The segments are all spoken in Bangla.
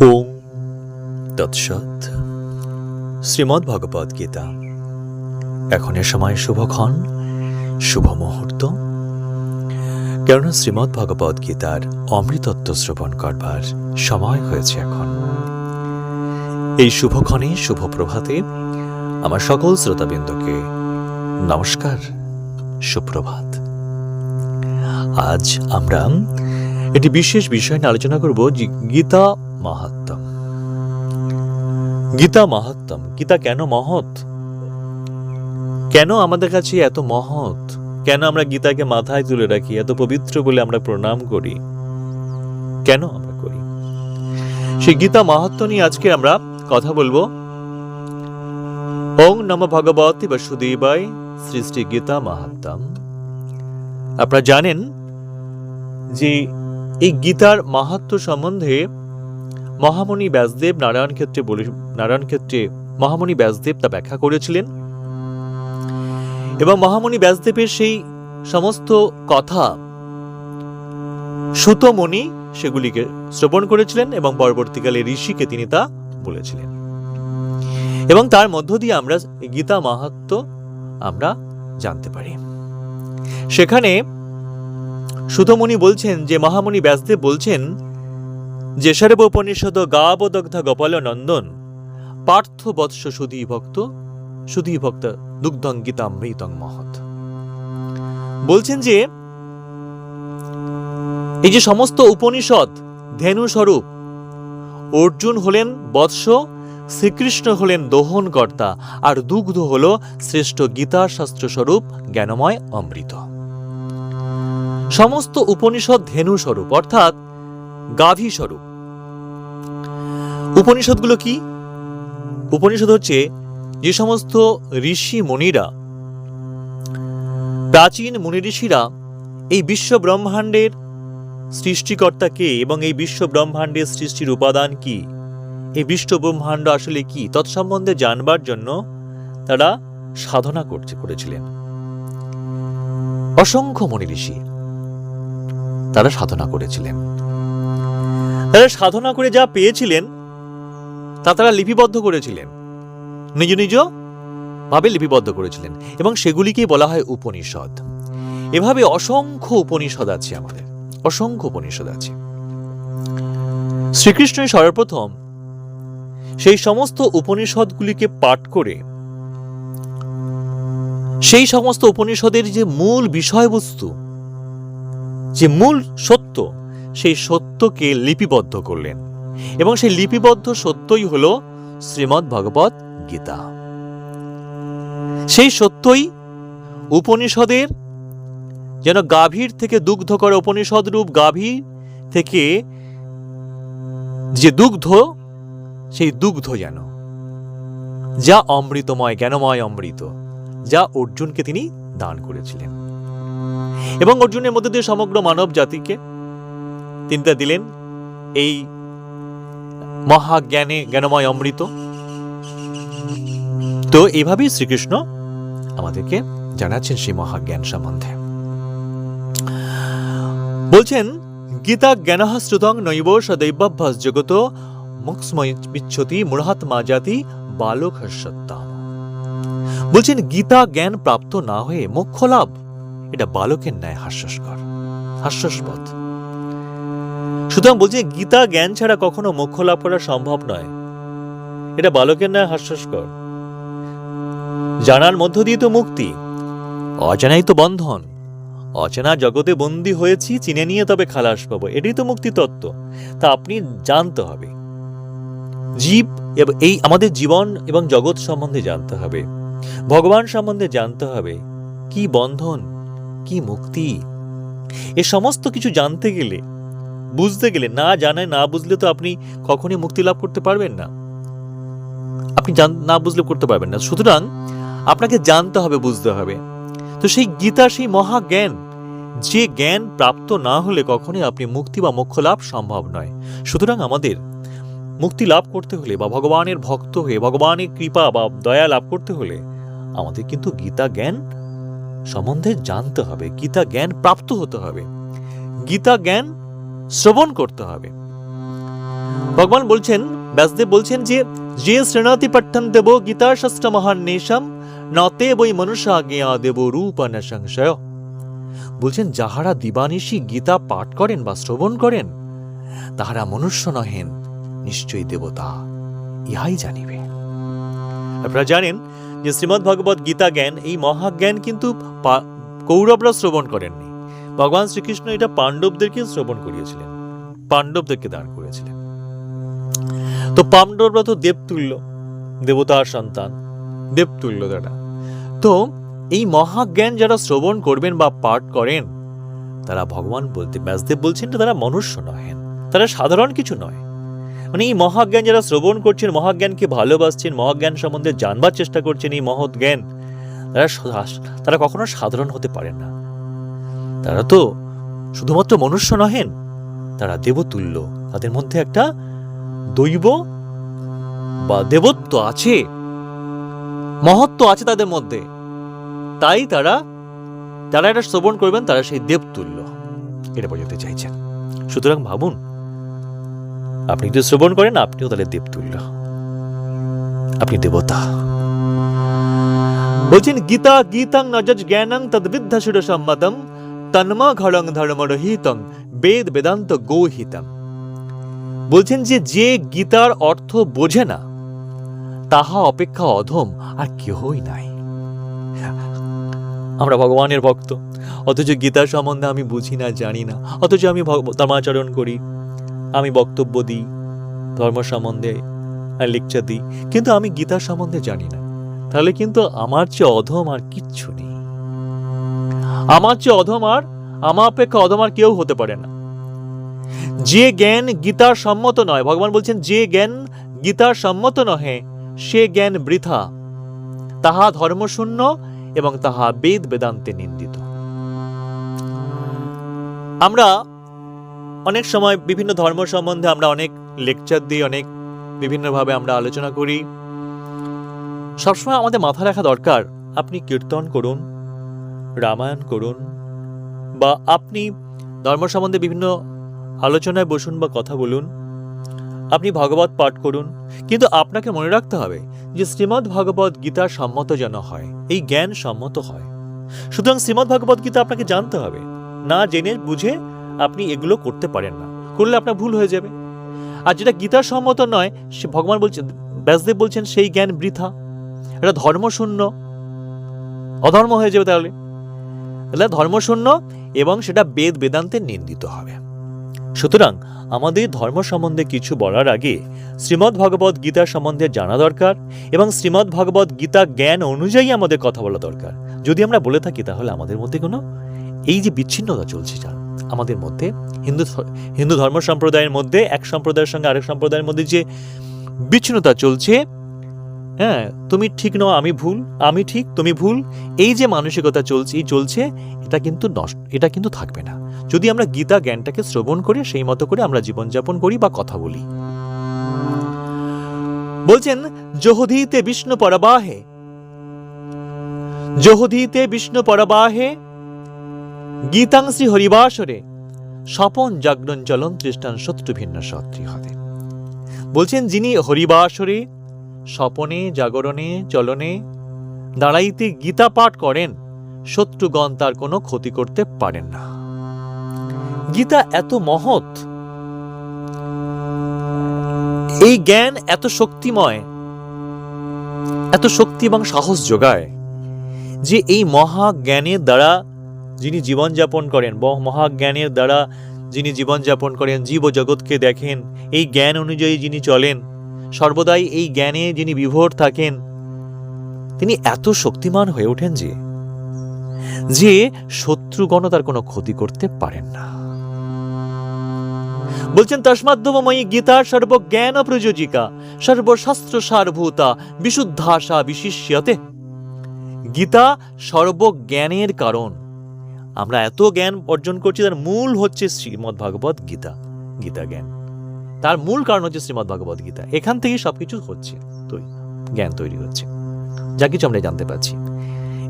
ওম তৎসৎ। শ্রীমদ্ ভগবদ গীতা। এখনের সময় শুভক্ষণ, শুভ মুহূর্ত। কেননা শ্রীমদ্ ভগবদ গীতার অমৃতত্ব শ্রবণ করবার সময় হয়েছে এখন। এই শুভক্ষণে, শুভ প্রভাতে আমার সকল শ্রোতাবৃন্দকে নমস্কার, সুপ্রভাত। আজ আমরা একটি বিশেষ বিষয় নিয়ে আলোচনা করব যে গীতা মাহাত্ম গীতা মাহাত্ম গীতা কেন মহৎ? কেন আমাদের কাছে এত মহৎ? কেন আমরা গীতাকে মাথায় তুলে রাখি? এত পবিত্র বলে আমরা প্রণাম করি? কেন আমরা করি? সেই গীতা মাহাত্ম নিয়ে আজকে আমরা কথা বলব। ওং নম ভগবতী শ্রী শ্রী গীতা মাহাত্ম আপনারা জানেন যে এই গীতার মাহাত্ম সম্বন্ধে মহামণি ব্যাসদেব নারায়ণ ক্ষেত্রে বলে, নারায়ণ ক্ষেত্রে মহামণি ব্যাসদেব তা ব্যাখ্যা করেছিলেন। এবং মহামণি ব্যাসদেবের সেই সমস্ত কথা সুতমণি সেগুলিকে শ্রবণ করেছিলেন এবং পরবর্তীকালে ঋষিকে তিনি তা বলেছিলেন। এবং তার মধ্য দিয়ে আমরা গীতা মাহাত্ম আমরা জানতে পারি। সেখানে সুতমণি বলছেন যে মহামণি ব্যাসদেব বলছেন যে সর্ব উপনিষদ গাবদগ্ধ গোপাল নন্দন, পার্থ বৎস সুধী ভক্ত সুধী ভক্ত দুগ্ধং গীতামৃতং মহৎ। বলছেন যে, এই যে সমস্ত উপনিষদ ধেনু স্বরূপ অর্জুন হলেন বৎস, শ্রীকৃষ্ণ হলেন দোহনকর্তা, আর দুগ্ধ হল শ্রেষ্ঠ গীতা শাস্ত্র স্বরূপ জ্ঞানময় অমৃত। সমস্ত উপনিষদ ধেনু স্বরূপ অর্থাৎ গাভী স্বরূপ উপনিষদগুলো কি? উপনিষদ হচ্ছে যে সমস্ত ঋষি মুনিরা, প্রাচীন মুনি ঋষিরা এই বিশ্ব ব্রহ্মাণ্ডের সৃষ্টিকর্তা কে এবং এই বিশ্ব ব্রহ্মাণ্ডের সৃষ্টির উপাদান কি? এই বিশ্ব ব্রহ্মাণ্ড আসলে কি? তৎসম্বন্ধে জানবার জন্য তারা সাধনা করতে করেছিলেন। অসংখ্য মনি ঋষি তারা সাধনা করেছিলেন। তারা সাধনা করে যা পেয়েছিলেন, তা তারা লিপিবদ্ধ করেছিলেন। নিজ নিজ ভাবে লিপিবদ্ধ করেছিলেন এবং সেগুলিকেই বলা হয় উপনিষদ। এভাবে অসংখ্য উপনিষদ আছে আমাদের। অসংখ্য উপনিষদ আছে। শ্রীকৃষ্ণই সর্বপ্রথম সেই সমস্ত উপনিষদগুলিকে পাঠ করে সেই সমস্ত উপনিষদের যে মূল বিষয়বস্তু যে মূল সত্য, সেই সত্যকে লিপিবদ্ধ করলেন। এবং সেই লিপিবদ্ধ সত্যই হল শ্রীমদ্ ভগবত গীতা। সেই সত্যই উপনিষদের যেন গাভীর থেকে দুগ্ধ করে উপনিষদ রূপ গাভী থেকে যে দুগ্ধ, সেই দুগ্ধ যেন। যা অমৃতময়, জ্ঞানময় অমৃত, যা অর্জুনকে তিনি দান করেছিলেন। এবং অর্জুনের মধ্যে দিয়ে সমগ্র মানব জাতিকে তিনি তা দিলেন, এই মহাজ্ঞানে জ্ঞানময় অমৃত। তো এইভাবেই শ্রীকৃষ্ণ আমাদেরকে জানাচ্ছেন সেই মহাজ্ঞান সম্বন্ধে। বলছেন, গীতা জ্ঞানহ শ্রুতং নৈব সদৈবাভ্যাস জগত মুক্সময়িচ্ছতি মূঢ়াত্মা জাতি বালক সত্তাম। বলছেন, গীতা জ্ঞান প্রাপ্ত না হয়ে মোক্ষ লাভ? এটা বালকের ন্যায় হাস্যস্কর, হাস্যস্পদ। সুতরাং বলছে, গীতা জ্ঞান ছাড়া কখনো মোক্ষ লাভ করা সম্ভব নয়। এটা বালকের ন্যায় হাস্যস্কর। জানার মধ্য দিয়ে তো মুক্তি, অজানাই তো বন্ধন। অচেনা জগতে বন্দী হয়েছি, চিনে নিয়ে তবে খালাস পাবো, এটাই তো মুক্তি তত্ত্ব। তা আপনি জানতে হবে। জীব এই আমাদের জীবন এবং জগৎ সম্বন্ধে জানতে হবে। ভগবান সম্বন্ধে জানতে হবে, কি বন্ধন কি মুক্তি? এ সমস্ত কিছু জানতে গেলে, বুঝতে গেলে, না জানায়, না বুঝলে তো আপনি কখনই মুক্তি লাভ করতে পারবেন না। আপনি না বুঝলে করতে পারবেন না। সুতরাং আপনাকে জানতে হবে, বুঝতে হবে। তো সেই গীতা, সেই মহাজ্ঞান যে জ্ঞান প্রাপ্ত না হলে কখনোই আপনি মুক্তি বা মোক্ষ লাভ সম্ভব নয়। সুতরাং আমাদের মুক্তি লাভ করতে হলে বা ভগবানের ভক্ত হয়ে, ভগবানের কৃপা বা দয়া লাভ করতে হলে আমাদের কিন্তু গীতা জ্ঞান সম্বন্ধে জানতে হবে, গীতা জ্ঞান প্রাপ্ত হতে হবে। গীতা জ্ঞান শ্রবণ করতে হবে। ভগবান বলছেন, ব্যাসদেব বলছেন যে যে শ্রেণাতি পঠন দেব গীতা শাস্ত্র মহান নেশম নতে বই মনুষ্য জ্ঞা দেব রূপ সংশয়। বলছেন, যাহারা দিবানিশি গীতা পাঠ করেন বা শ্রবণ করেন, তাহারা মনুষ্য নহেন, নিশ্চয়ই দেবতা, ইহাই জানিবে। আপনারা জানেন যে শ্রীমদ্ ভগবত গীতা জ্ঞান, এই মহাজ্ঞান কিন্তু কৌরবরা শ্রবণ করেননি। ভগবান শ্রীকৃষ্ণ এটা পাণ্ডবদেরকে শ্রবণ করিয়েছিলেন, পাণ্ডবদেরকে দান করেছিলেন। তো পাণ্ডবরা তো দেবতুল্য, দেবতার সন্তান, দেবতুল্য তারা তো এই মহাজ্ঞান যারা শ্রবণ করবেন বা পাঠ করেন, তারা ভগবান বলতে, ব্যাসদেব বলছেন তারা মনুষ্য নহেন, তারা সাধারণ কিছু নয়। মানে এই মহাজ্ঞান যারা শ্রবণ করছেন, মহাজ্ঞানকে ভালোবাসছেন, মহাজ্ঞান সম্বন্ধে জানবার চেষ্টা করছেন এই মহৎ জ্ঞান তারা তারা কখনো সাধারণ হতে পারেন না। তারা তো শুধুমাত্র মনুষ্য নহেন, তারা দেবতুল্য। তাদের মধ্যে একটা দৈব বা দেবত্ব আছে, মহত্ব আছে তাদের মধ্যে। তাই তারা যারা এটা শ্রবণ করবেন, তারা সেই দেবতুল্য। এটা বোঝাতে চাইছেন। সুতরাং ভাবুন আপনি যদি শ্রবণ করেন, আপনিও তাহলে দেবতুল্য আপনি দেবতা। বলছেন গীতা গীতাং নজজ জ্ঞানং তদ্বিদ্ধ সুর সম্মতম, তন্ম ঘড়ং ধর্ম রহিতং বেদ বেদান্ত গোহিতম। বলছেন যে যে গীতার অর্থ বোঝে না, তাহা অপেক্ষা অধম আর কেহই নাই। আমরা ভগবানের ভক্ত, অথচ গীতা সম্বন্ধে আমি বুঝি না, জানি না, অথচ আমি ধর্মাচরণ করি। আমি বক্তব্য দিই, ধর্ম সম্বন্ধে লেকচার দিই। কিন্তু আমি গীতা সম্বন্ধে জানি না। তাহলে কিন্তু আমার চেয়ে অধম আর কিচ্ছু নেই। আমার চেয়ে অধম আর, আমার অপেক্ষা অধম আর কেউ হতে পারে না। যে জ্ঞান গীতার সম্মত নয়, ভগবান বলছেন, যে জ্ঞান গীতার সম্মত নহে, সে জ্ঞান বৃথা। তাহা ধর্মশূন্য এবং তাহা বেদ বেদান্তে নিন্দিত। আমরা অনেক সময় বিভিন্ন ধর্ম সম্বন্ধে আমরা অনেক লেকচার দিই, অনেক বিভিন্নভাবে আমরা আলোচনা করি। সবসময় আমাদের মাথা রাখা দরকার, আপনি কীর্তন করুন, রামায়ণ করুন, বা আপনি ধর্ম সম্বন্ধে বিভিন্ন আলোচনায় বসুন বা কথা বলুন, আপনি ভাগবত পাঠ করুন। কিন্তু আপনাকে মনে রাখতে হবে যে শ্রীমদ্ ভগবত গীতা সম্মত যেন হয়, এই জ্ঞান সম্মত হয়। সুতরাং শ্রীমদ্ ভগবত গীতা আপনাকে জানতে হবে। না জেনে বুঝে আপনি এগুলো করতে পারেন না। করলে আপনার ভুল হয়ে যাবে। আর যেটা গীতার সম্মত নয়, সে ভগবান বলছেন, ব্যাসদেব বলছেন, সেই জ্ঞান বৃথা। এটা ধর্মশূন্য। অধর্ম হয়ে যাবে তাহলে। তাহলে ধর্মশূন্য এবং সেটা বেদ বেদান্তে নিন্দিত হবে। সুতরাং আমাদের ধর্ম সম্বন্ধে কিছু বলার আগে শ্রীমদ্ ভগবত গীতা সম্বন্ধে জানা দরকার এবং শ্রীমদ্ ভগবত গীতা জ্ঞান অনুযায়ী আমাদের কথা বলা দরকার। যদি আমরা বলে থাকি তাহলে আমাদের মধ্যে কোনো এই যে বিচ্ছিন্নতা চলছে যা আমাদের মধ্যে। হিন্দু হিন্দু ধর্ম সম্প্রদায়ের মধ্যে, এক সম্প্রদায়ের সঙ্গে আরেক সম্প্রদায়ের মধ্যে যে বিচ্ছিন্নতা চলছে হ্যাঁ তুমি ঠিক নও, আমি ভুল, আমি ঠিক, তুমি ভুল, এই যে মানসিকতা চলছে চলছে, এটা কিন্তু নষ্ট এটা কিন্তু থাকবে না। যদি আমরা গীতা জ্ঞানটাকে শ্রবণ করে, সেই মতো করে আমরা জীবনযাপন করি বা কথা বলি। বলছেন জহধীতে বিষ্ণু পরবাহে জহধীতে বিষ্ণু পরবাহে গীতাংশ্রী হরিবাসরে স্বপন জাগরণ চলন তৃষ্টান শত্রু ভিন্ন সত্রী হতে। বলছেন, যিনি হরিবাসরে স্বপনে, জাগরণে, চলনে দাঁড়াইতে গীতা পাঠ করেন, শত্রুগণ তার কোনো ক্ষতি করতে পারেন না। গীতা এত মহৎ, এই জ্ঞান এত শক্তিময়, এত শক্তি এবং সাহস যোগায় যে এই মহা জ্ঞানের দ্বারা যিনি জীবনযাপন করেন মহাজ্ঞানের দ্বারা যিনি জীবনযাপন করেন জীব জগৎকে দেখেন, এই জ্ঞান অনুযায়ী যিনি চলেন, সর্বদাই এই জ্ঞানে যিনি বিভোর থাকেন, তিনি এত শক্তিমান হয়ে ওঠেন যে যে শত্রুগণ তার কোনো ক্ষতি করতে পারেন না। বলছেন তস্মাদ্যময়ী গীতা সর্বজ্ঞান প্রযোজিকা, সর্বশাস্ত্র সারভূতা, বিশুদ্ধাশা বিশিষ্যতে। গীতা সর্বজ্ঞানের কারণ। আমরা এত জ্ঞান অর্জন করছি, তার মূল হচ্ছে শ্রীমদ্ ভাগবত গীতা গীতা জ্ঞান। তার মূল কারণ হচ্ছে শ্রীমদ্ ভাগবত গীতা। এখান থেকেই সবকিছু হচ্ছে তৈরি জ্ঞান তৈরি হচ্ছে। যা কিছু আমরা জানতে পারছি।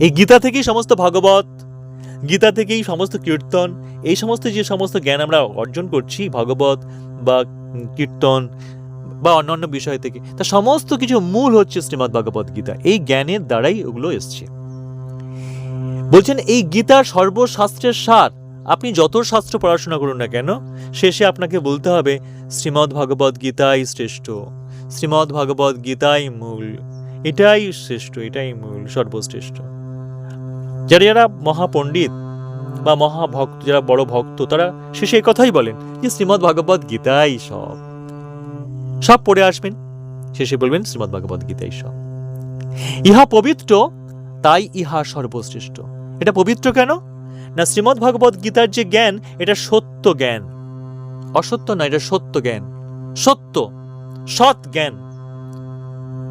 এই গীতা থেকেই সমস্ত ভাগবত, গীতা থেকেই সমস্ত কীর্তন, এই সমস্ত যে সমস্ত জ্ঞান আমরা অর্জন করছি, ভগবত বা কীর্তন বা অন্যান্য বিষয় থেকে, তা সমস্ত কিছু মূল হচ্ছে শ্রীমদ্ ভগবত গীতা। এই জ্ঞানের দ্বারাই ওগুলো এসছে। বলছেন, এই গীতার সর্বশাস্ত্রের সার। আপনি যত শাস্ত্র পড়াশোনা করুন না কেন, শেষে আপনাকে বলতে হবে, শ্রীমদ্ ভগবত গীতাই শ্রেষ্ঠ। শ্রীমদ্ ভগবত গীতাই মূল। এটাই শ্রেষ্ঠ, এটাই মূল, সর্বশ্রেষ্ঠ। যারা যারা মহাপণ্ডিত বা মহাভক্ত, যারা বড় ভক্ত, তারা শেষে এই কথাই বলেন যে, শ্রীমদ্ ভগবত গীতাই সব। সব পড়ে আসবেন, শেষে বলবেন, শ্রীমদ্ ভগবত গীতাই সব। ইহা পবিত্র, তাই ইহা সর্বশ্রেষ্ঠ। এটা পবিত্র কেন? না শ্রীমদ্ ভগবত গীতার যে জ্ঞান, এটা সত্য জ্ঞান। অসত্য না, এটা সত্য জ্ঞান। সত্য, সৎ জ্ঞান।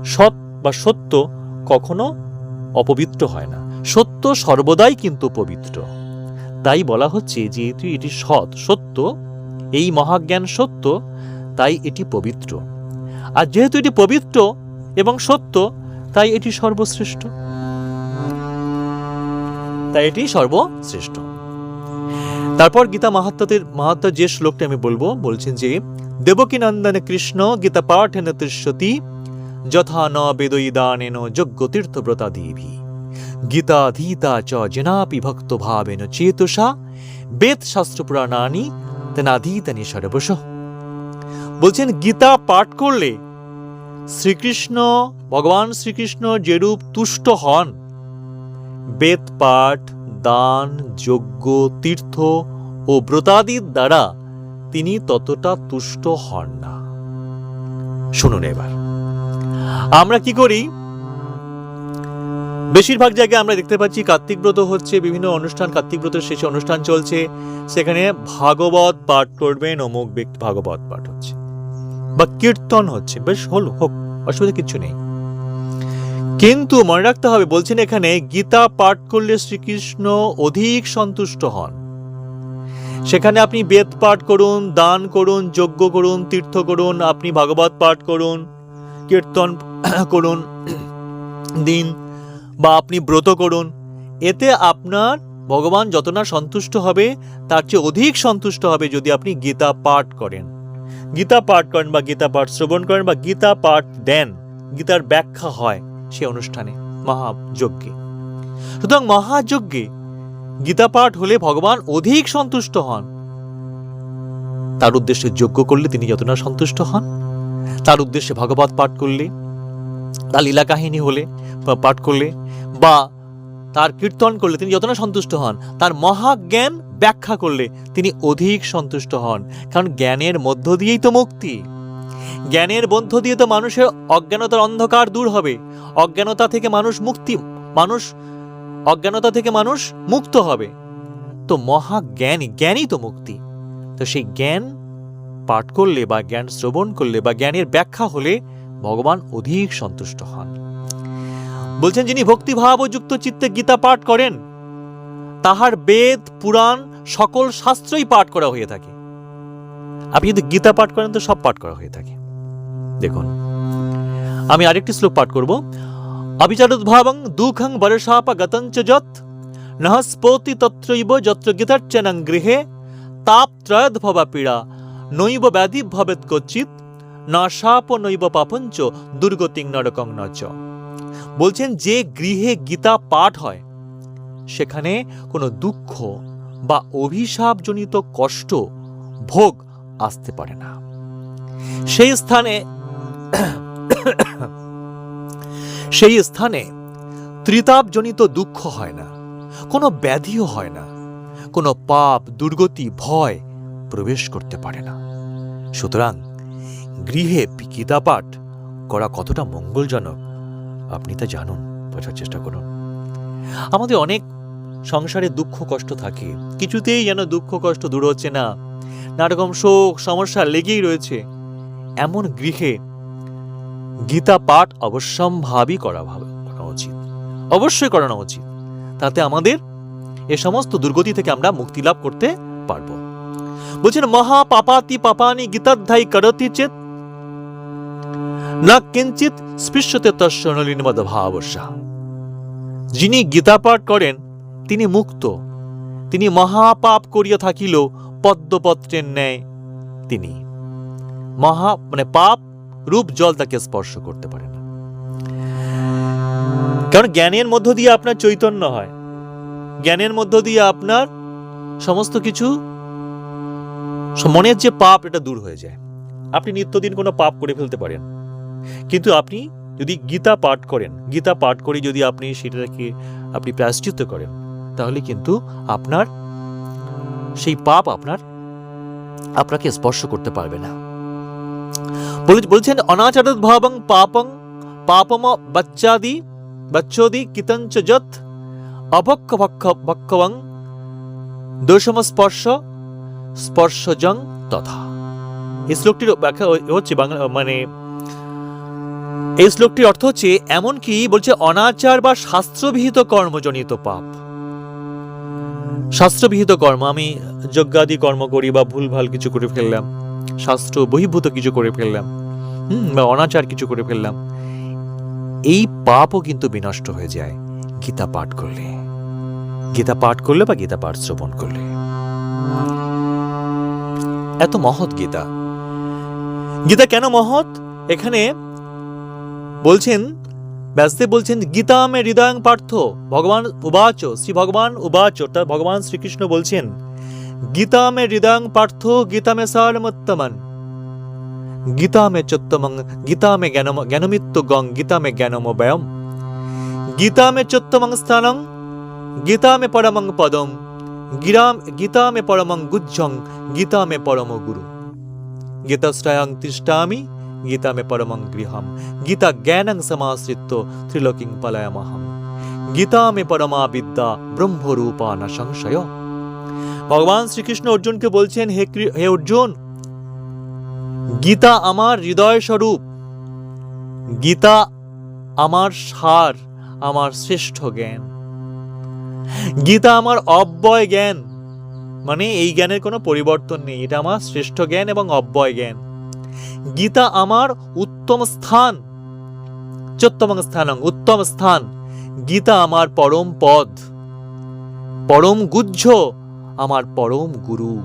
সৎ বা সত্য কখনো অপবিত্র হয় না। সত্য সর্বদাই কিন্তু পবিত্র। তাই বলা হচ্ছে যেহেতু এটি সৎ, সত্য, এই মহাজ্ঞান সত্য, তাই এটি পবিত্র। আর যেহেতু এটি পবিত্র এবং সত্য, তাই এটি সর্বশ্রেষ্ঠ। তাই এটি সর্বশ্রেষ্ঠ। তারপর গীতা মাহাত্মের মাহাত্ম যে শ্লোকটা আমি বলব, বলছেন যে, দেবকী নন্দন কৃষ্ণ গীতা পাঠেন তৃষ্যতি যথা ন বেদইদানেন যজ্ঞ তীর্থব্রতা দেবী। গীতা ধীতা চ জনাপি ভক্ত ভাবেন চেতসা, বেদ শাস্ত্র পুরাণানি তেনাধীতানি সর্বশ। বলছেন, গীতা পাঠ করলে শ্রীকৃষ্ণ, ভগবান শ্রীকৃষ্ণ যেরূপ তুষ্ট হন বেদ পাঠ, দান, যজ্ঞ, তীর্থ ও ব্রতাদির দ্বারা তিনি ততটা তুষ্ট হন না। শুনুন এবার। আমরা কি করি? বেশিরভাগ জায়গায় আমরা দেখতে পাচ্ছি কার্তিক ব্রত হচ্ছে, বিভিন্ন অনুষ্ঠান, কার্তিক ব্রতের শেষে অনুষ্ঠান চলছে। সেখানে ভাগবত পাঠ করবেন, অমুক ব্যক্তি ভাগবত পাঠ হচ্ছে। বা কীর্তন হচ্ছে, বেশ হল, হোক, অসুবিধা কিছু নেই। কিন্তু মনে রাখতে হবে, বলছেন এখানে, গীতা পাঠ করলে শ্রীকৃষ্ণ অধিক সন্তুষ্ট হন। সেখানে আপনি বেদ পাঠ করুন, দান করুন, যজ্ঞ করুন, তীর্থ করুন, আপনি ভাগবত পাঠ করুন, কীর্তন করুন, দিন, বা আপনি ব্রত করুন, এতে আপনার ভগবান যত না সন্তুষ্ট হবে, তার চেয়ে অধিক সন্তুষ্ট হবে যদি আপনি গীতা পাঠ করেন। গীতা পাঠ করেন বা গীতা পাঠ শ্রবণ করেন বা গীতা পাঠ দেন, গীতার ব্যাখ্যা হয়। সে অনুষ্ঠানে মহাযজ্ঞে। সুতরাং মহাযজ্ঞে গীতা পাঠ হলে ভগবান অধিক সন্তুষ্ট হন। তার উদ্দেশ্যে যজ্ঞ করলে তিনি যত না সন্তুষ্ট হন। তার উদ্দেশ্যে ভগবত পাঠ করলে, তার লীলা কাহিনী হলে বা পাঠ করলে বা তার কীর্তন করলে তিনি যত না সন্তুষ্ট হন, তার মহাজ্ঞান ব্যাখ্যা করলে তিনি অধিক সন্তুষ্ট হন। কারণ জ্ঞানের মধ্য দিয়েই তো মুক্তি। জ্ঞানের মধ্য দিয়ে তো মানুষের অজ্ঞানতার অন্ধকার দূর হবে। অজ্ঞানতা থেকে মানুষ মুক্তি, মানুষ, অজ্ঞানতা থেকে মানুষ মুক্ত হবে। তো মহাজ্ঞানী জ্ঞানই তো মুক্তি। তো সেই জ্ঞান পাঠ করলে বা জ্ঞান শ্রবণ করলে বা জ্ঞানের ব্যাখ্যা হলে ভগবান অধিক সন্তুষ্ট হন। বলছেন, যিনি ভক্তিভাব ও যুক্ত চিত্তে গীতা পাঠ করেন, তাহার বেদ, পুরাণ সকল শাস্ত্রই পাঠ করা হয়ে থাকে। আপনি যদি গীতা পাঠ করেন, তো সব পাঠ করা হয়ে থাকে। দেখুন, আমি আরেকটি শ্লোক পাঠ করব। অবিচারুদ্ভাবং দুঃখং বরসাপ গতঞ্চ যত নহস্পতি তত্রৈব যত্র গীতার্চনং গৃহে তাপ ত্রয়দ্ভবা পীড়া, নৈব ব্যাধি ভবেত কচ্চিত না সাপ নৈব পাপঞ্চ দুর্গতিং নরকং নচ বলছেন, যে গৃহে গীতা পাঠ হয়, সেখানে কোনো দুঃখ বা অভিশাপজনিত কষ্ট, ভোগ আসতে পারে না। সেই স্থানে সেই স্থানে ত্রিতাপজনিত দুঃখ হয় না, কোনো ব্যাধিও হয় না, কোনো পাপ, দুর্গতি, ভয় প্রবেশ করতে পারে না। সুতরাং গৃহে গীতা পাঠ করা কতটা মঙ্গলজনক, আপনি তা জানুন, বোঝার চেষ্টা করুন। আমাদের অনেক সংসারে দুঃখ কষ্ট থাকে, কিছুতেই যেন দুঃখ কষ্ট দূর হচ্ছে না। নানারকম শোক, সমস্যা লেগেই রয়েছে। এমন গৃহে গীতা পাঠ অবশ্যম্ভাবী করা করা উচিত। অবশ্যই করানো উচিত। তাতে আমাদের এ সমস্ত দুর্গতি থেকে আমরা মুক্তি লাভ করতে পারব। বলছেন, মহা পাপাতি পাপানি গীতাধ্যায়ী করতি চেত। না কিঞ্চিত স্পৃশ্যতে তস্য নলিনমদ ভাবসা যিনি গীতা পাঠ করেন, তিনি মুক্ত। তিনি মহাপাপ করিয়া থাকিল পদ্মপত্রের ন্যায় তিনি মহা মানে পাপ রূপ জল তাকে স্পর্শ করতে পারে না। কারণ জ্ঞানের মধ্য দিয়ে আপনার চৈতন্য হয়। জ্ঞানের মধ্য দিয়ে আপনার সমস্ত কিছু, মনের যে পাপ, এটা দূর হয়ে যায়। আপনি নিত্যদিন কোনো পাপ করে ফেলতে পারেন। কিন্তু আপনি যদি গীতা পাঠ করেন, গীতা পাঠ করে যদি আপনি সেটাকে আপনি প্রায়শ্চিত করেন, তাহলে কিন্তু আপনার সেই পাপ আপনার আপনাকে স্পর্শ করতে পারবে না। বলছেন অনাচারত ভাবং পাপং, পাপম বাচ্চাদি, বাচ্চোদি কিতঞ্চ যত অভক্ষ ভক্ষ ভক্ষবং দোষম স্পর্শ, স্পর্শজং তথা। এই শ্লোকটির ব্যাখ্যা হচ্ছে বাংলা মানে এই শ্লোকটির অর্থ হচ্ছে এমন কি বলছে, অনাচার বা শাস্ত্রবিহিত কর্মজনিত পাপ। শাস্ত্রবিহিত কর্ম, আমি যজ্ঞাদি কর্ম করি বা ভুলভাল কিছু করে ফেললাম, শাস্ত্র বহির্ভূত কিছু করে ফেললাম, হুম, বা অনাচার কিছু করে ফেললাম, এই পাপও কিন্তু বিনষ্ট হয়ে যায় গীতা পাঠ করলে। গীতা পাঠ করলে বা গীতা পাঠ শ্রবণ করলে। এত মহৎ গীতা। গীতা কেন মহৎ? এখানে বলছেন ব্যাসদেব বলছেন, গীতা মে হৃদয়ং পার্থ। ভগবান উবাচ, শ্রী ভগবান উবাচ, অর্থাৎ ভগবান শ্রীকৃষ্ণ বলছেন, গীতা মে হৃদয়ং পার্থ, গীতা মে সারমত্তমন। গীতা মে চোত্তমং, গীতা জ্ঞানম, জ্ঞানমিত্ত গং, গীতা মে জ্ঞানম ব্যয়ম। গীতা মে চোত্তমং স্থানং, গীতা মে পরমং পদম। গিরাম, গীতা মে পরমং গুজ্জং, গীতা মে পরম গুরু। গীতাশ্রয়ং তিষ্ঠামি গীতা মে পরমং গৃহম গীতা জ্ঞানং সমাশ্রিত ত্রিলোকিং পলায়মহম গীতা মে পরমা বিদ্যা ব্রহ্মরূপা না সংশয় ভগবান শ্রীকৃষ্ণ অর্জুনকে বলছেন হে হে অর্জুন গীতা আমার হৃদয় স্বরূপ গীতা আমার সার আমার শ্রেষ্ঠ জ্ঞান গীতা আমার অব্যয় জ্ঞান মানে এই জ্ঞানের কোনো পরিবর্তন নেই। এটা আমার শ্রেষ্ঠ জ্ঞান এবং অব্যয় জ্ঞান। গীতা আমার উত্তম স্থান। চোত্তম স্থানং উত্তম স্থান। গীতা আমার পরম পদ পরম গুজ্জ আমার পরম গুরু।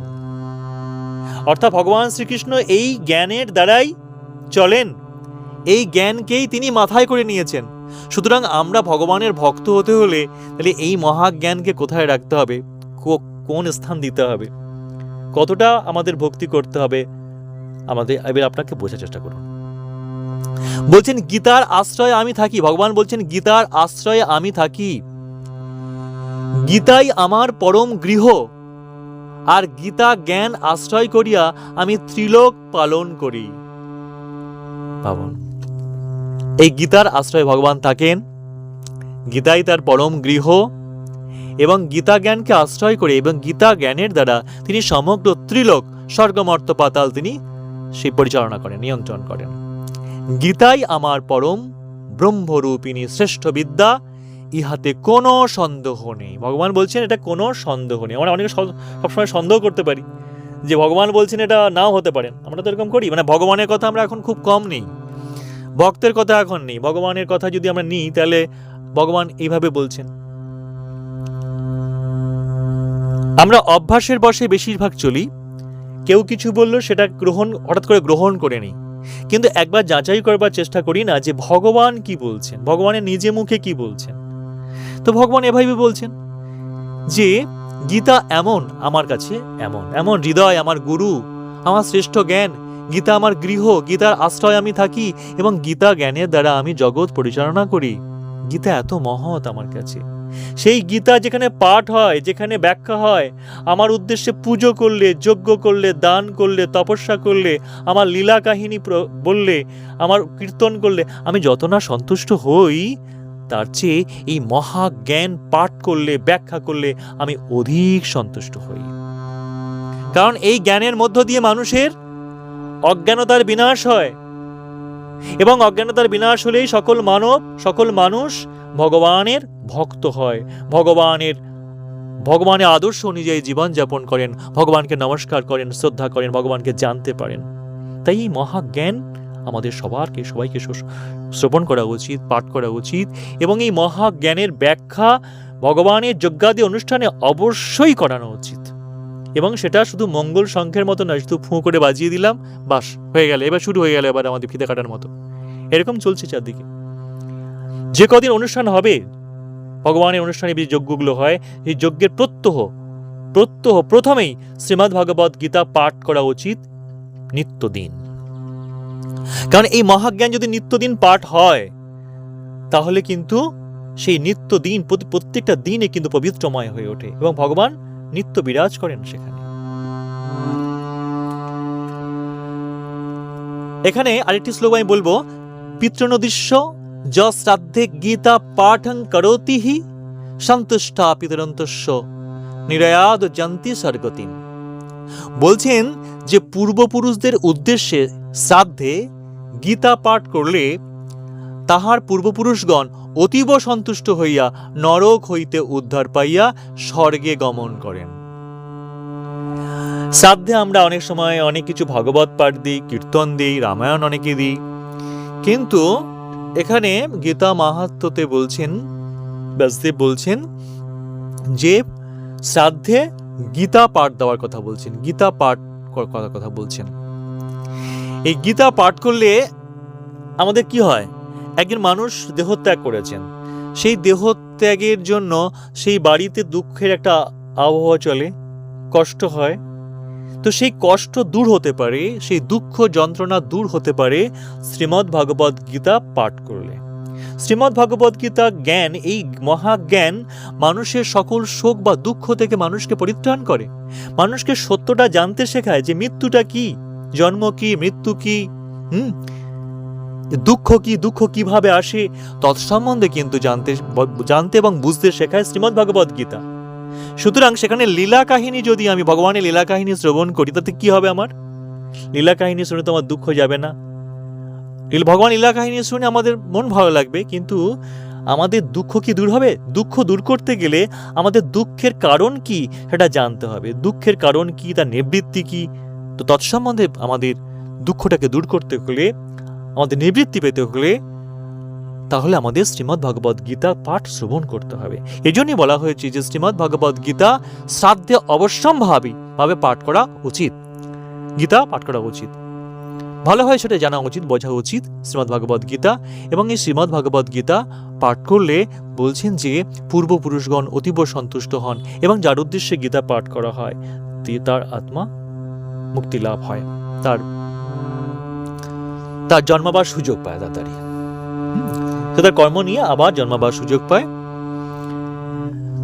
অর্থাৎ ভগবান শ্রীকৃষ্ণ এই জ্ঞানের দ্বারাই চলেন। এই জ্ঞানকেই তিনি মাথায় করে নিয়েছেন। সুতরাং আমরা ভগবানের ভক্ত হতে হলে তাহলে এই মহাজ্ঞানকে কোথায় রাখতে হবে? কোন স্থান দিতে হবে? কতটা আমাদের ভক্তি করতে হবে? আমাদের, এবার আপনাকে বোঝার চেষ্টা করুন। বলছেন, গীতার আশ্রয়ে আমি থাকি। ভগবান বলছেন, গীতার আশ্রয়ে আমি থাকি। গীতাই আমার পরম গৃহ। আর গীতা জ্ঞান আশ্রয় করিয়া আমি ত্রিলোক পালন করি। পাবন, এই গীতার আশ্রয়ে ভগবান থাকেন। গীতাই তার পরম গৃহ এবং গীতা জ্ঞানকে আশ্রয় করে এবং গীতা জ্ঞানের দ্বারা তিনি সমগ্র ত্রিলোক, স্বর্গমর্ত পাতাল তিনি সেই পরিচালনা করেন, নিয়ন্ত্রণ করেন। গীতাই আমার পরম ব্রহ্মরূপিণী শ্রেষ্ঠ বিদ্যা, ইহাতে কোনো সন্দেহ নেই। ভগবান বলছেন, এটা কোনো সন্দেহ নেই। আমরা অনেকে সবসময় সন্দেহ করতে পারি যে ভগবান বলছেন, এটা নাও হতে পারেন আমরা তো এরকম করি। মানে ভগবানের কথা আমরা এখন খুব কম নেই। ভক্তের কথা এখন নেই। ভগবানের কথা যদি আমরা নিই, তাহলে ভগবান এইভাবে বলছেন, আমরা অভ্যাসের বসে বেশিরভাগ চলি কেউ কিছু বলল, সেটা গ্রহণ, হঠাৎ করে গ্রহণ করে নিই। কিন্তু একবার যাচাই করবার চেষ্টা করি না যে ভগবান কি বলছেন, ভগবানের নিজে মুখে কি বলছেন। তো ভগবান এভাবে বলছেন যে, গীতা এমন আমার কাছে এমন এমন হৃদয় আমার গুরু, আমার শ্রেষ্ঠ জ্ঞান, গীতা আমার গৃহ, গীতার আশ্রয় আমি থাকি এবং গীতা জ্ঞানের দ্বারা আমি জগৎ পরিচালনা করি। গীতা এত মহৎ আমার কাছে। সেই গীতা যেখানে পাঠ হয়, যেখানে ব্যাখ্যা হয়, আমার উদ্দেশ্যে পুজো করলে, যজ্ঞ করলে, দান করলে, তপস্যা করলে, আমার লীলা কাহিনী বললে, আমার কীর্তন করলে, আমি যত না সন্তুষ্ট হই, তার চেয়ে এই মহা জ্ঞান পাঠ করলে, ব্যাখ্যা করলে আমি অধিক সন্তুষ্ট হই। কারণ এই জ্ঞানের মধ্য দিয়ে মানুষের অজ্ঞানতার বিনাশ হয়। এবং অজ্ঞানতার বিনাশ হলেই সকল মানব, সকল মানুষ ভগবানের ভক্ত হয়। ভগবানের ভগবানের আদর্শ অনুযায়ী জীবনযাপন করেন, ভগবানকে নমস্কার করেন, শ্রদ্ধা করেন, ভগবানকে জানতে পারেন। তাই এই মহাজ্ঞান আমাদের সবারকে, সবাইকে শ্রো- শ্রবণ করা উচিত, পাঠ করা উচিত এবং এই মহাজ্ঞানের ব্যাখ্যা ভগবানের যজ্ঞাদি অনুষ্ঠানে অবশ্যই করানো উচিত। এবং সেটা শুধু মঙ্গল শঙ্খের মতো নয়, শুধু ফুঁ করে বাজিয়ে দিলাম, বাস, হয়ে গেল। এবার শুরু হয়ে গেল এবার আমাদের ফিতে কাটার মতো। এরকম চলছে চারদিকে। যে কদিন অনুষ্ঠান হবে, ভগবানের অনুষ্ঠানে যে যজ্ঞগুলো হয়, এই যজ্ঞের প্রত্যহ প্রত্যহ প্রথমেই শ্রীমদ্ ভাগবত গীতা পাঠ করা উচিত নিত্যদিন। কারণ এই মহাজ্ঞান যদি নিত্যদিন পাঠ হয়, তাহলে কিন্তু সেই নিত্যদিন প্রত্যেকটা দিনে কিন্তু পবিত্রময় হয়ে ওঠে এবং ভগবান নিত্য বিরাজ করেন সেখানে। এখানে আরেকটি শ্লোক আমি বলব, পিতৃনদৃশ্য য শ্রাদ্ধে গীতা পাঠং করোতি হি, সন্তুষ্টা পিতরন্তস্য নিরয়াদ জান্তি স্বর্গতিম। বলছেন যে পূর্বপুরুষদের উদ্দেশ্যে শ্রাদ্ধে গীতা পাঠ করলে তাহার পূর্বপুরুষগণ অতীব সন্তুষ্ট হইয়া নরক হইতে উদ্ধার পাইয়া স্বর্গে গমন করেন। শ্রাদ্ধে আমরা অনেক সময় অনেক কিছু ভাগবত পাঠ দিই, কীর্তন দিই, রামায়ণ অনেকে দিই। কিন্তু এখানে গীতা মাহাত্মতে বলছেন, ব্যাসদেব বলছেন যে শ্রাদ্ধে গীতা পাঠ দেওয়ার কথা বলছেন, গীতা পাঠ করার কথা বলছেন। এই গীতা পাঠ করলে আমাদের কি হয়? একজন মানুষ দেহত্যাগ করেছেন। সেই দেহত্যাগের জন্য সেই বাড়িতে দুঃখের একটা আবহাওয়া চলে, কষ্ট হয়। তো সেই কষ্ট দূর হতে পারে, সেই দুঃখ যন্ত্রণা দূর হতে পারে শ্রীমদ্ ভাগবত গীতা পাঠ করলে। শ্রীমদ্ ভাগবত গীতা জ্ঞান, এই মহাজ্ঞান মানুষের সকল শোক বা দুঃখ থেকে মানুষকে পরিত্রাণ করে। মানুষকে সত্যটা জানতে শেখায় যে মৃত্যুটা কি, জন্ম কি, মৃত্যু কি, হুম? দুঃখ কি, দুঃখ কীভাবে আসে তৎসম্বন্ধে কিন্তু জানতে জানতে এবং বুঝতে শেখায় শ্রীমদ্ ভগবত গীতা। সুতরাং সেখানে লীলা কাহিনী যদি আমি ভগবানের লীলা কাহিনী শ্রবণ করি, তাতে কি হবে আমার? লীলা কাহিনী শুনে তো আমার দুঃখ যাবে না। ভগবান লীলা কাহিনী শুনে আমাদের মন ভালো লাগবে, কিন্তু আমাদের দুঃখ কি দূর হবে? দুঃখ দূর করতে গেলে আমাদের দুঃখের কারণ কি সেটা জানতে হবে। দুঃখের কারণ কি, তার নিবৃত্তি কি? তো তৎসম্বন্ধে আমাদের দুঃখটাকে দূর করতে হলে আমাদের নিবৃত্তি পেতে হলে তাহলে আমাদের শ্রীমদ্ ভগবত গীতা পাঠ শ্রবণ করতে হবে। এই বলা হয়েছে যে শ্রীমদ্ ভগবত গীতা শ্রাদ্ধে অবশ্যম্ভাবী ভাবে পাঠ করা উচিত। গীতা পাঠ করা উচিত। ভালো হয় সেটা জানা উচিত, বোঝা উচিত শ্রীমদ্ ভগবত গীতা এবং এই শ্রীমদ্ ভগবত গীতা পাঠ করলে বলছেন যে পূর্বপুরুষগণ অতীব সন্তুষ্ট হন এবং যার উদ্দেশ্যে গীতা পাঠ করা হয় তার আত্মা মুক্তি লাভ হয়। তার তার জন্মাবার সুযোগ পায় তাড়াতাড়ি। সে তার কর্ম নিয়ে আবার জন্মাবার সুযোগ পায়।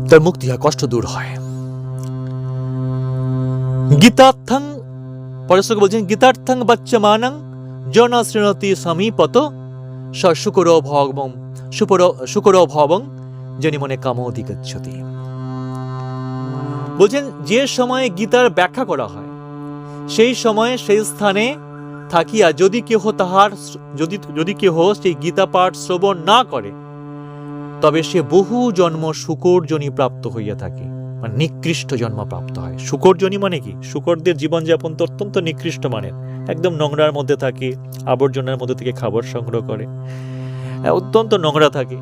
তার মুক্তি হয় কষ্ট দূর হয়। গীতার্থং বলছেন, গীতার্থং সমীপত স শুকর ভগবং শুকর শুকর ভবং যিনি মনে কাম অধিগচ্ছতি বলছেন, যে সময়ে গীতার ব্যাখ্যা করা হয়, সেই সময়ে সেই স্থানে থাকিয়া যদি কেহ তাহার যদি যদি কেহ সেই গীতা পাঠ শ্রবণ না করে তবে সে বহু জন্ম শুকরজনী প্রাপ্ত হইয়া থাকে। মানে নিকৃষ্ট জন্ম প্রাপ্ত হয়। শুকরজনী মানে কি? শুকরদের জীবনযাপন তো অত্যন্ত নিকৃষ্ট মানের। একদম নোংরার মধ্যে থাকে আবর্জনার মধ্যে থেকে খাবার সংগ্রহ করে। হ্যাঁ, অত্যন্ত নোংরা থাকে।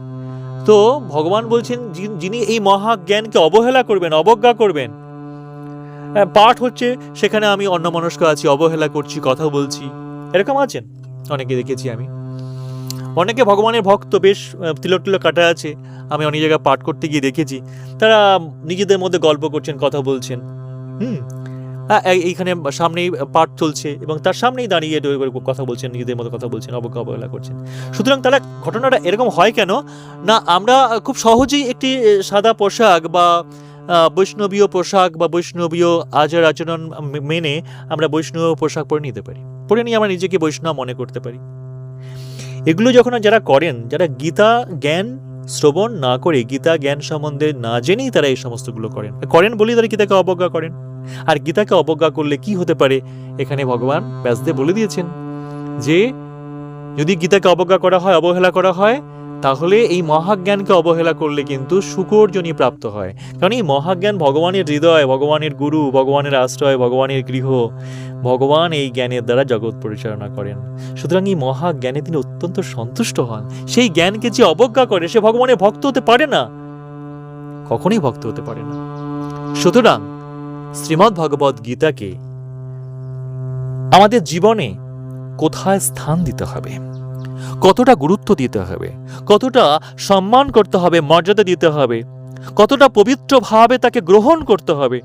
তো ভগবান বলছেন যিনি- এই মহাজ্ঞানকে অবহেলা করবেন অবজ্ঞা করবেন পাঠ হচ্ছে, সেখানে আমি অন্যমনস্ক আছি, অবহেলা করছি, কথা বলছি। এরকম আছেন? অনেকে দেখেছি আমি। অনেকে ভগবানের ভক্ত, বেশ তিলক তিলক কাটা আছে। আমি অনেক জায়গায় পাঠ করতে গিয়ে দেখেছি। তারা নিজেদের মধ্যে গল্প করছেন, কথা বলছেন। হুম এইখানে সামনেই পাঠ চলছে এবং তার সামনেই দাঁড়িয়ে কথা বলছেন, নিজেদের মতো কথা বলছেন, অবজ্ঞা, অবহেলা করছেন। সুতরাং তারা ঘটনাটা এরকম হয় কেন? না, আমরা খুব সহজেই একটি সাদা পোশাক বা বৈষ্ণবীয় পোশাক বা বৈষ্ণবীয় আচার আচরণ মেনে আমরা বৈষ্ণব পোশাক পরে নিতে পারি। পরে নিয়ে আমরা নিজেকে বৈষ্ণব মনে করতে পারি। এগুলো যখন যারা করেন, যারা গীতা জ্ঞান শ্রবণ না করে, গীতা জ্ঞান সম্বন্ধে না জেনেই তারা এই সমস্তগুলো করেন। করেন বলেই তারা গীতাকে অবজ্ঞা করেন। আর গীতাকে অবজ্ঞা করলে কি হতে পারে, এখানে ভগবান ব্যাসদেব বলে দিয়েছেন যে, যদি গীতাকে অবজ্ঞা করা হয়, অবহেলা করা হয় তাহলে এই মহাজ্ঞানকে অবহেলা করলে কিন্তু শুকরজনী প্রাপ্ত হয়। কারণ এই মহাজ্ঞান ভগবানের হৃদয়, ভগবানের গুরু, ভগবানের আশ্রয়, ভগবানের গৃহ, ভগবান এই জ্ঞানের দ্বারা জগৎ পরিচালনা করেন। সুতরাং এই মহাজ্ঞানে তিনি অত্যন্ত সন্তুষ্ট হন। সেই জ্ঞানকে যে অবজ্ঞা করে, সে ভগবানের ভক্ত হতে পারে না। কখনোই ভক্ত হতে পারে না। সুতরাং শ্রীমদ্ ভগবত গীতাকে আমাদের জীবনে কোথায় স্থান দিতে হবে? কতটা গুরুত্ব দিতে হবে, কতটা সম্মান করতে হবে, মর্যাদা দিতে হবে, কতটা পবিত্রভাবে তাকে গ্রহণ করতে হবে।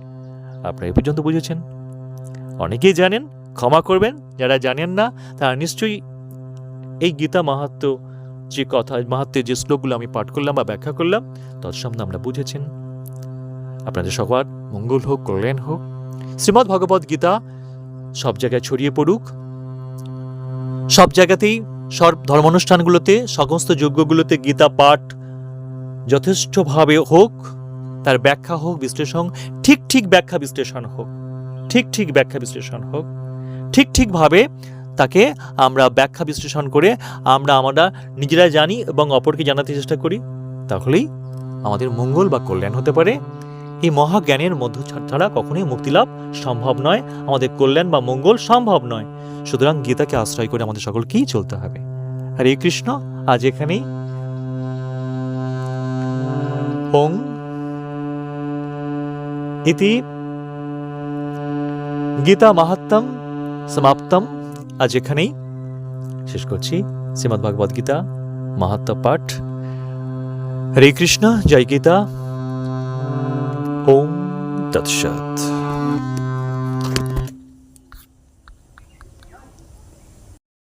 আপনারা এ পর্যন্ত বুঝেছেন? অনেকেই জানেন, ক্ষমা করবেন, যারা জানেন না, তারা নিশ্চয়ই এই গীতা মাহাত্ম যে কথা, মাহাত্মের যে শ্লোকগুলো আমি পাঠ করলাম বা ব্যাখ্যা করলাম তৎসামনে আমরা বুঝেছেন। আপনাদের সবার মঙ্গল হোক, কল্যাণ হোক। শ্রীমদ্ ভগবদ গীতা সব জায়গায় ছড়িয়ে পড়ুক। সব জায়গাতেই সব ধর্মানুষ্ঠানগুলোতে, সমস্ত যজ্ঞগুলোতে গীতা পাঠ যথেষ্টভাবে হোক, তার ব্যাখ্যা হোক, বিশ্লেষণ, ঠিক ঠিক ব্যাখ্যা বিশ্লেষণ হোক, ঠিক ঠিক ব্যাখ্যা বিশ্লেষণ হোক, ঠিক ঠিকভাবে তাকে আমরা ব্যাখ্যা বিশ্লেষণ করে আমরা আমরা নিজেরা জানি এবং অপরকে জানাতে চেষ্টা করি, তাহলেই আমাদের মঙ্গল বা কল্যাণ হতে পারে। এই মহাজ্ঞানের মধ্য ছাড়া কখনোই মুক্তিলাভ সম্ভব নয়। আমাদের কল্যাণ বা মঙ্গল সম্ভব নয়। সুতরাং গীতাকে আশ্রয় করে আমাদের সকলকেই চলতে হবে। হরে কৃষ্ণ, আজ এখানেই। ওং। ইতি গীতা মাহাত্ম সমাপ্তম। আজ এখানেই। শেষ করছি শ্রীমদ্ ভগবদ গীতা মাহাত্ম পাঠ। হরে কৃষ্ণ, জয় গীতা। ওম তৎসৎ